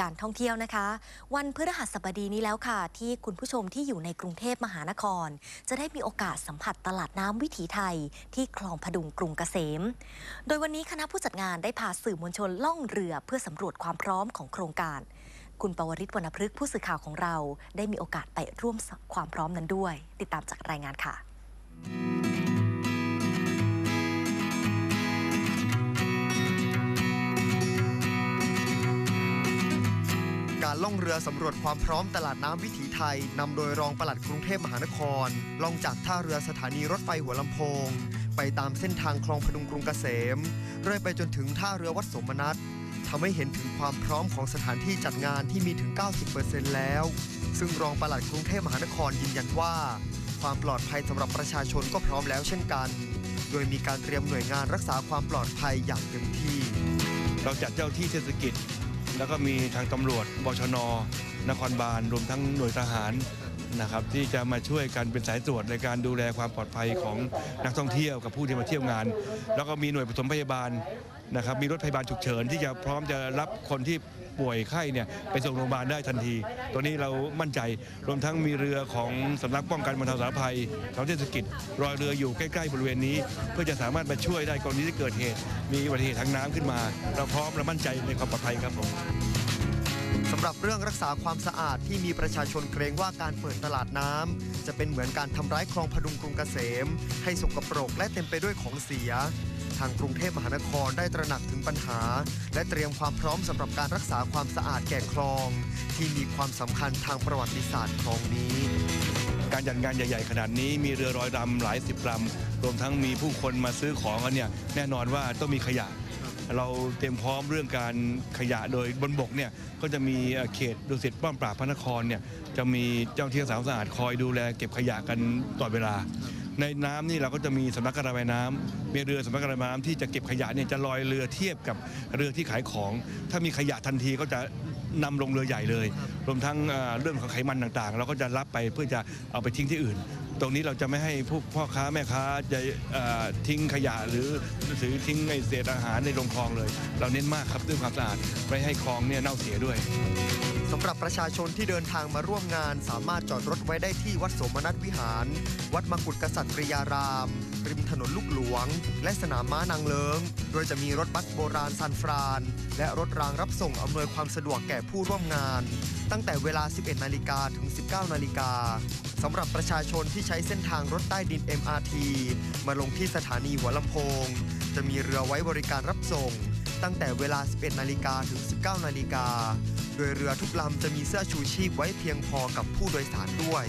การท่องเที่ยวนะคะ วันพฤหัสบดีนี้แล้วค่ะ ที่คุณผู้ชมที่อยู่ในกรุงเทพมหานคร จะได้มีโอกาสสัมผัสตลาดน้ำวิถีไทย ที่คลองพดุงกรุงเกษม โดยวันนี้คณะผู้จัดงานได้พาสื่อมวลชนล่องเรือเพื่อสำรวจความพร้อมของโครงการ คุณปวริศวรรณพฤกษ์ผู้สื่อข่าวของเรา ได้มีโอกาสไปร่วมความพร้อมนั้นด้วย ติดตามจากรายงานค่ะ การล่องเรือสำรวจความพร้อมตลาดน้ำวิถีไทยนำโดยรองปลัดกรุงเทพมหานคร ล่องจากท่าเรือสถานีรถไฟหัวลำโพง ไปตามเส้นทางคลองพดุงกรุงเกษม เรื่อยไปจนถึงท่าเรือวัดสมนัตทำให้เห็นถึงความพร้อมของสถานที่จัดงานที่มีถึง 90%แล้ว ซึ่งรองปลัดกรุงเทพมหานครยืนยันว่า ความปลอดภัยสำหรับประชาชนก็พร้อมแล้วเช่นกัน โดยมีการเตรียมหน่วยงานรักษาความปลอดภัยอย่างเต็มที่ เราจัดเจ้าที่เทศกิจ แล้วก็มีทางตำรวจบชน นครบาลรวมทั้งหน่วยทหาร นะครับที่จะมาช่วยกันเป็นสายตรวจในการดูแลความปลอดภัยของนักท่องเที่ยวกับผู้ที่มาเที่ยวงาน แล้วก็มีหน่วยปฐมพยาบาลนะครับมีรถพยาบาลฉุกเฉินที่จะพร้อมจะรับคนที่ป่วยไข้เนี่ยไปส่งโรงพยาบาลได้ทันที ตัวนี้เรามั่นใจ รวมทั้งมีเรือของสำนักป้องกันบรรเทาสาธารณภัยของเทศกิจรอยเรืออยู่ใกล้ๆบริเวณนี้ เพื่อจะสามารถมาช่วยได้กรณีที่เกิดเหตุ มีอุบัติเหตุทางน้ำขึ้นมา เราพร้อมและมั่นใจในความปลอดภัยครับผม สำหรับเรื่องรักษาความสะอาดที่มีประชาชนเกรงว่าการเปิดตลาดน้ำจะเป็นเหมือนการทำร้ายคลองพดุงกรุงเกษม ให้สกปรกและเต็มไปด้วยของเสีย ทางกรุงเทพมหานครได้ตระหนักถึงปัญหา และเตรียมความพร้อมสำหรับการรักษาความสะอาดแก่คลอง ที่มีความสำคัญทางประวัติศาสตร์คลองนี้การจัดงานใหญ่ ๆ ขนาดนี้มีเรือร้อยลำหลายสิบลำรวมทั้งมีผู้คนมาซื้อของกันเนี่ยแน่นอนว่าต้องมีขยะ เราเตรียมพร้อมเรื่องการขยะโดยบนบกเนี่ยก็จะมีเขตดุสิตป้อมปราบพระนครเนี่ยจะมีเจ้าที่รักษาวาสะอาดคอยดูแลเก็บขยะกันตลอดเวลา ในน้ำนี่เราก็จะมีสำนักการระบายน้ำมีเรือสำนักการระบายน้ำที่จะเก็บขยะเนี่ยจะลอยเรือเทียบกับเรือที่ขายของ ถ้ามีขยะทันทีก็จะนำลงเรือใหญ่เลย รวมทั้งเรื่องของไขมันต่างๆ เราก็จะรับไปเพื่อจะเอาไปทิ้งที่อื่น ตรงนี้เราจะไม่ให้ผู้พ่อค้าแม่ค้าจะทิ้งขยะหรือหรือทิ้งไอเศษอาหารในลงคลองเลย เราเน้นมากครับเรื่อความสะอาดไม่ให้คลองเนี่ยเน่าเสียด้วยสำหรับประชาชนที่เดินทางมาร่วมงาน สามารถจอดรถไว้ได้ที่วัดสมนัสวิหาร วัดมกุฎกษัตริยาราม ริมถนนลูกหลวง และสนามม้านางเลิง โดยจะมีรถบัสโบราณซันฟราน และรถรางรับส่งอำนวยความสะดวกแก่ผู้ร่วมงาน ตั้งแต่เวลา 11 นาฬิกาถึง 19 นาฬิกา สำหรับประชาชนที่ใช้เส้นทางรถใต้ดิน MRT มาลงที่สถานีหัวลำโพง จะมีเรือไว้บริการรับส่ง ตั้งแต่เวลา 11 นาฬิกาถึง 19 นาฬิกา โดยเรือทุกลำจะมีเสื้อชูชีพไว้เพียงพอกับผู้โดยสารด้วย